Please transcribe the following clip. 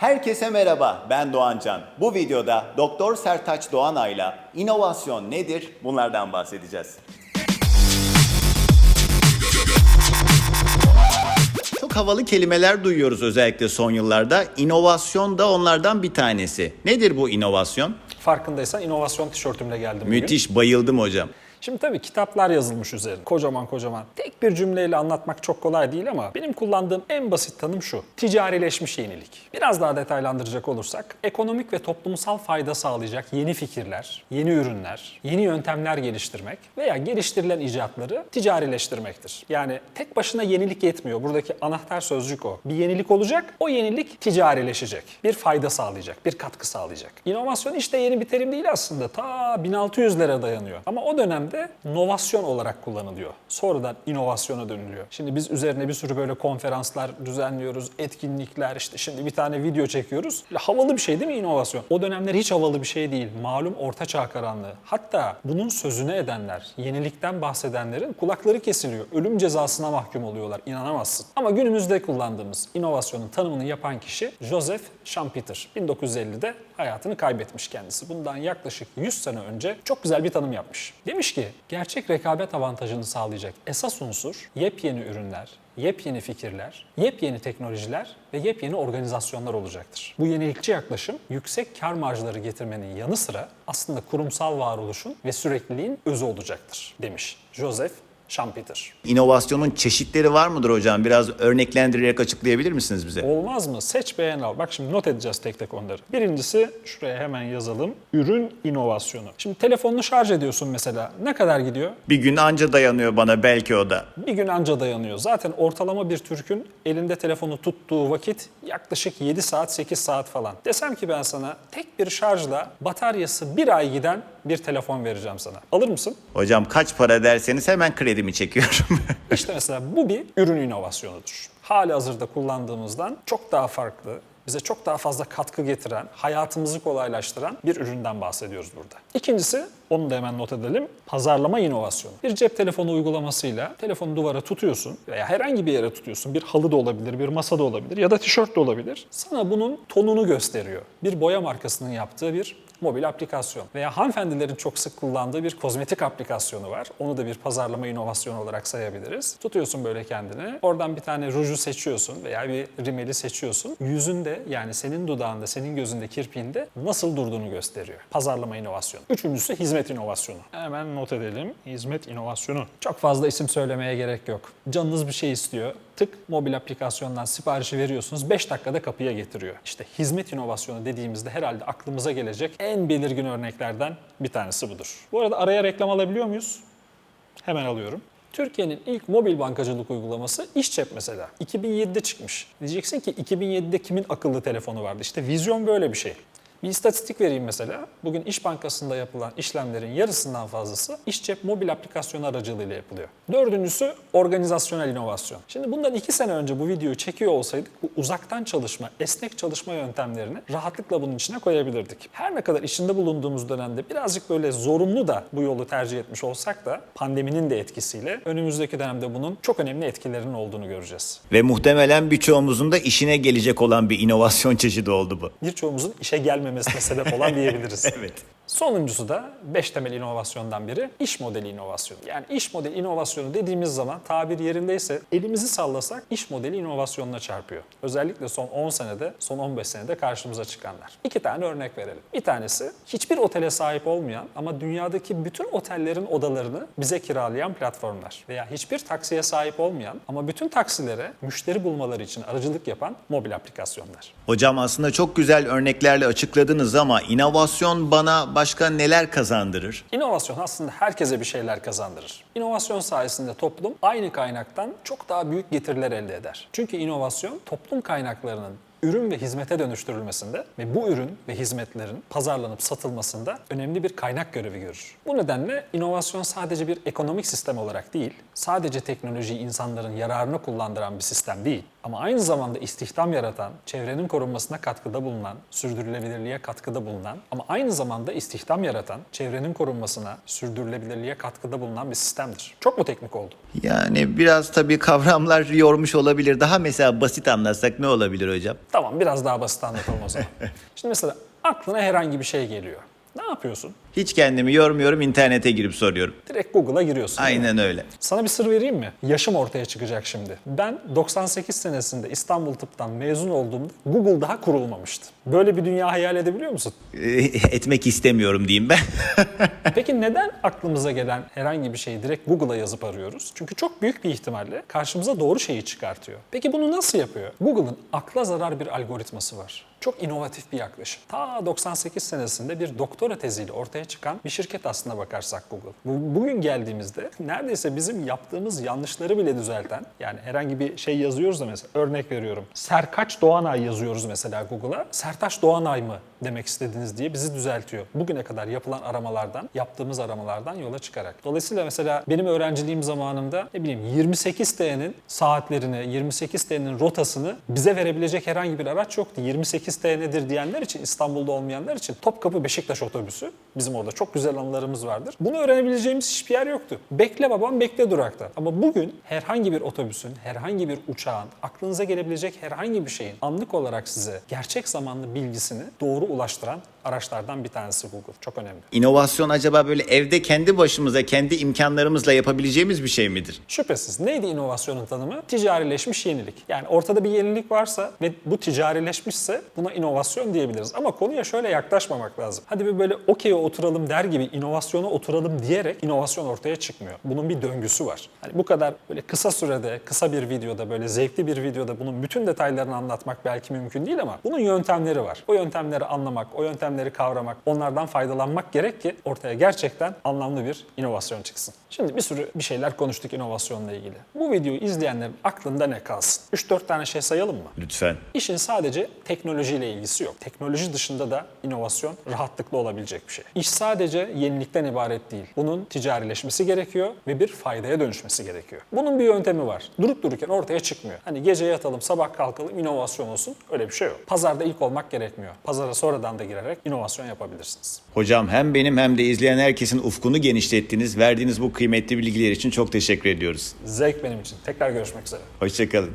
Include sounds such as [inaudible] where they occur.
Herkese merhaba, ben Doğan Can. Bu videoda Doktor Sertaç Doğanay'la inovasyon nedir bunlardan bahsedeceğiz. Çok havalı kelimeler duyuyoruz özellikle son yıllarda. İnovasyon da onlardan bir tanesi. Nedir bu inovasyon? Farkındaysan inovasyon tişörtümle geldim bugün. Müthiş, bayıldım hocam. Şimdi tabii kitaplar yazılmış üzerine. Kocaman kocaman. Tek bir cümleyle anlatmak çok kolay değil ama benim kullandığım en basit tanım şu. Ticarileşmiş yenilik. Biraz daha detaylandıracak olursak ekonomik ve toplumsal fayda sağlayacak yeni fikirler, yeni ürünler, yeni yöntemler geliştirmek veya geliştirilen icatları ticarileştirmektir. Yani tek başına yenilik yetmiyor. Buradaki anahtar sözcük o. Bir yenilik olacak, o yenilik ticarileşecek. Bir fayda sağlayacak, bir katkı sağlayacak. İnovasyon işte yeni bir terim değil aslında. Ta 1600'lere dayanıyor. Ama o dönemde novasyon olarak kullanılıyor. Sonradan inovasyona dönülüyor. Şimdi biz üzerine bir sürü böyle konferanslar düzenliyoruz, etkinlikler işte şimdi bir tane video çekiyoruz. Havalı bir şey değil mi inovasyon? O dönemler hiç havalı bir şey değil. Malum orta çağ karanlığı. Hatta bunun sözünü edenler, yenilikten bahsedenlerin kulakları kesiliyor. Ölüm cezasına mahkum oluyorlar. İnanamazsın. Ama günümüzde kullandığımız inovasyonun tanımını yapan kişi Joseph Schumpeter. 1950'de hayatını kaybetmiş kendisi. Bundan yaklaşık 100 sene önce çok güzel bir tanım yapmış. Demiş ki gerçek rekabet avantajını sağlayacak esas unsur yepyeni ürünler, yepyeni fikirler, yepyeni teknolojiler ve yepyeni organizasyonlar olacaktır. Bu yenilikçi yaklaşım yüksek kar marjları getirmenin yanı sıra aslında kurumsal varoluşun ve sürekliliğin özü olacaktır demiş Joseph Schumpeter. İnovasyonun çeşitleri var mıdır hocam? Biraz örneklendirerek açıklayabilir misiniz bize? Olmaz mı? Seç beğen al. Bak şimdi not edeceğiz tek tek onları. Birincisi şuraya hemen yazalım. Ürün inovasyonu. Şimdi telefonunu şarj ediyorsun mesela. Ne kadar gidiyor? Bir gün anca dayanıyor bana belki o da. Bir gün anca dayanıyor. Zaten ortalama bir Türk'ün elinde telefonu tuttuğu vakit yaklaşık 7 saat 8 saat falan. Desem ki ben sana tek bir şarjla bataryası bir ay giden bir telefon vereceğim sana. Alır mısın? Hocam kaç para derseniz hemen kredimi çekiyorum. [laughs] İşte mesela bu bir ürün inovasyonudur. Hali hazırda kullandığımızdan çok daha farklı, bize çok daha fazla katkı getiren, hayatımızı kolaylaştıran bir üründen bahsediyoruz burada. İkincisi, onu da hemen not edelim, pazarlama inovasyonu. Bir cep telefonu uygulamasıyla telefonu duvara tutuyorsun veya herhangi bir yere tutuyorsun. Bir halı da olabilir, bir masa da olabilir ya da tişört de olabilir. Sana bunun tonunu gösteriyor. Bir boya markasının yaptığı bir mobil aplikasyon veya hanımefendilerin çok sık kullandığı bir kozmetik aplikasyonu var. Onu da bir pazarlama inovasyonu olarak sayabiliriz. Tutuyorsun böyle kendini. Oradan bir tane ruju seçiyorsun veya bir rimeli seçiyorsun. Yüzünde yani senin dudağında, senin gözünde, kirpiğinde nasıl durduğunu gösteriyor. Pazarlama inovasyonu. Üçüncüsü hizmet inovasyonu. Hemen not edelim. Hizmet inovasyonu. Çok fazla isim söylemeye gerek yok. Canınız bir şey istiyor. Tık mobil aplikasyondan siparişi veriyorsunuz. 5 dakikada kapıya getiriyor. İşte hizmet inovasyonu dediğimizde herhalde aklımıza gelecek en belirgin örneklerden bir tanesi budur. Bu arada araya reklam alabiliyor muyuz? Hemen alıyorum. Türkiye'nin ilk mobil bankacılık uygulaması İşçep mesela. 2007'de çıkmış. Diyeceksin ki 2007'de kimin akıllı telefonu vardı? İşte vizyon böyle bir şey. Bir istatistik vereyim mesela. Bugün İş Bankası'nda yapılan işlemlerin yarısından fazlası İşcep mobil aplikasyon aracılığıyla yapılıyor. Dördüncüsü organizasyonel inovasyon. Şimdi bundan iki sene önce bu videoyu çekiyor olsaydık bu uzaktan çalışma, esnek çalışma yöntemlerini rahatlıkla bunun içine koyabilirdik. Her ne kadar içinde bulunduğumuz dönemde birazcık böyle zorunlu da bu yolu tercih etmiş olsak da pandeminin de etkisiyle önümüzdeki dönemde bunun çok önemli etkilerinin olduğunu göreceğiz. Ve muhtemelen birçoğumuzun da işine gelecek olan bir inovasyon çeşidi oldu bu. Birçoğumuzun işe gelmemesine sebep olan diyebiliriz. [laughs] Evet. Sonuncusu da 5 temel inovasyondan biri iş modeli inovasyonu. Yani iş modeli inovasyonu dediğimiz zaman tabir yerindeyse elimizi sallasak iş modeli inovasyonuna çarpıyor. Özellikle son 10 senede, son 15 senede karşımıza çıkanlar. İki tane örnek verelim. Bir tanesi hiçbir otele sahip olmayan ama dünyadaki bütün otellerin odalarını bize kiralayan platformlar. Veya hiçbir taksiye sahip olmayan ama bütün taksilere müşteri bulmaları için aracılık yapan mobil aplikasyonlar. Hocam aslında çok güzel örneklerle açıkladınız ama inovasyon bana başka neler kazandırır? İnovasyon aslında herkese bir şeyler kazandırır. İnovasyon sayesinde toplum aynı kaynaktan çok daha büyük getiriler elde eder. Çünkü inovasyon toplum kaynaklarının ürün ve hizmete dönüştürülmesinde ve bu ürün ve hizmetlerin pazarlanıp satılmasında önemli bir kaynak görevi görür. Bu nedenle inovasyon sadece bir ekonomik sistem olarak değil, sadece teknolojiyi insanların yararına kullandıran bir sistem değil, ama aynı zamanda istihdam yaratan, çevrenin korunmasına katkıda bulunan, sürdürülebilirliğe katkıda bulunan ama aynı zamanda istihdam yaratan, çevrenin korunmasına, sürdürülebilirliğe katkıda bulunan bir sistemdir. Çok mu teknik oldu? Yani biraz tabii kavramlar [laughs] yormuş olabilir. Daha mesela basit anlatsak ne olabilir hocam? Tamam biraz daha basit anlatalım o zaman. [laughs] Şimdi mesela aklına herhangi bir şey geliyor. Ne yapıyorsun? Hiç kendimi yormuyorum, internete girip soruyorum. Direkt Google'a giriyorsun. Aynen öyle. Sana bir sır vereyim mi? Yaşım ortaya çıkacak şimdi. Ben 98 senesinde İstanbul Tıp'tan mezun olduğumda Google daha kurulmamıştı. Böyle bir dünya hayal edebiliyor musun? Ee, etmek istemiyorum diyeyim ben. [laughs] Peki neden aklımıza gelen herhangi bir şeyi direkt Google'a yazıp arıyoruz? Çünkü çok büyük bir ihtimalle karşımıza doğru şeyi çıkartıyor. Peki bunu nasıl yapıyor? Google'ın akla zarar bir algoritması var. Çok inovatif bir yaklaşım. Ta 98 senesinde bir doktora teziyle ortaya çıkan bir şirket aslına bakarsak Google. Bu- Bugün geldiğimizde neredeyse bizim yaptığımız yanlışları bile düzelten, yani herhangi bir şey yazıyoruz da mesela örnek veriyorum. Serkaç Doğanay yazıyoruz mesela Google'a. Sertaç Doğanay mı demek istediniz diye bizi düzeltiyor. Bugüne kadar yapılan aramalardan, yaptığımız aramalardan yola çıkarak. Dolayısıyla mesela benim öğrenciliğim zamanında ne bileyim 28T'nin saatlerini, 28T'nin rotasını bize verebilecek herhangi bir araç yoktu. 28T nedir diyenler için, İstanbul'da olmayanlar için Topkapı Beşiktaş otobüsü. Bizim orada çok güzel anılarımız vardır. Bunu öğrenebileceğimiz hiçbir yer yoktu. Bekle babam bekle durakta. Ama bugün herhangi bir otobüsün, herhangi bir uçağın, aklınıza gelebilecek herhangi bir şeyin anlık olarak size gerçek zamanlı bilgisini doğru ulaştıran araçlardan bir tanesi Google. Çok önemli. İnovasyon acaba böyle evde kendi başımıza, kendi imkanlarımızla yapabileceğimiz bir şey midir? Şüphesiz. Neydi inovasyonun tanımı? Ticarileşmiş yenilik. Yani ortada bir yenilik varsa ve bu ticarileşmişse buna inovasyon diyebiliriz. Ama konuya şöyle yaklaşmamak lazım. Hadi bir böyle okey'e oturalım der gibi inovasyona oturalım diyerek inovasyon ortaya çıkmıyor. Bunun bir döngüsü var. Hani bu kadar böyle kısa sürede, kısa bir videoda, böyle zevkli bir videoda bunun bütün detaylarını anlatmak belki mümkün değil ama bunun yöntemleri var. O yöntemleri anlamak, o yöntemleri kavramak, onlardan faydalanmak gerek ki ortaya gerçekten anlamlı bir inovasyon çıksın. Şimdi bir sürü bir şeyler konuştuk inovasyonla ilgili. Bu videoyu izleyenlerin aklında ne kalsın? 3-4 tane şey sayalım mı? Lütfen. İşin sadece teknolojiyle ilgisi yok. Teknoloji dışında da inovasyon rahatlıkla olabilecek bir şey. İş sadece yenilikten ibaret değil. Bunun ticarileşmesi gerekiyor ve bir faydaya dönüşmesi gerekiyor. Bunun bir yöntemi var. Durup dururken ortaya çıkmıyor. Hani gece yatalım, sabah kalkalım, inovasyon olsun. Öyle bir şey yok. Pazarda ilk olmak gerekmiyor. Pazara sonradan da girerek inovasyon yapabilirsiniz. Hocam hem benim hem de izleyen herkesin ufkunu genişlettiniz. Verdiğiniz bu kıymetli bilgiler için çok teşekkür ediyoruz. Zevk benim için. Tekrar görüşmek üzere. Hoşçakalın.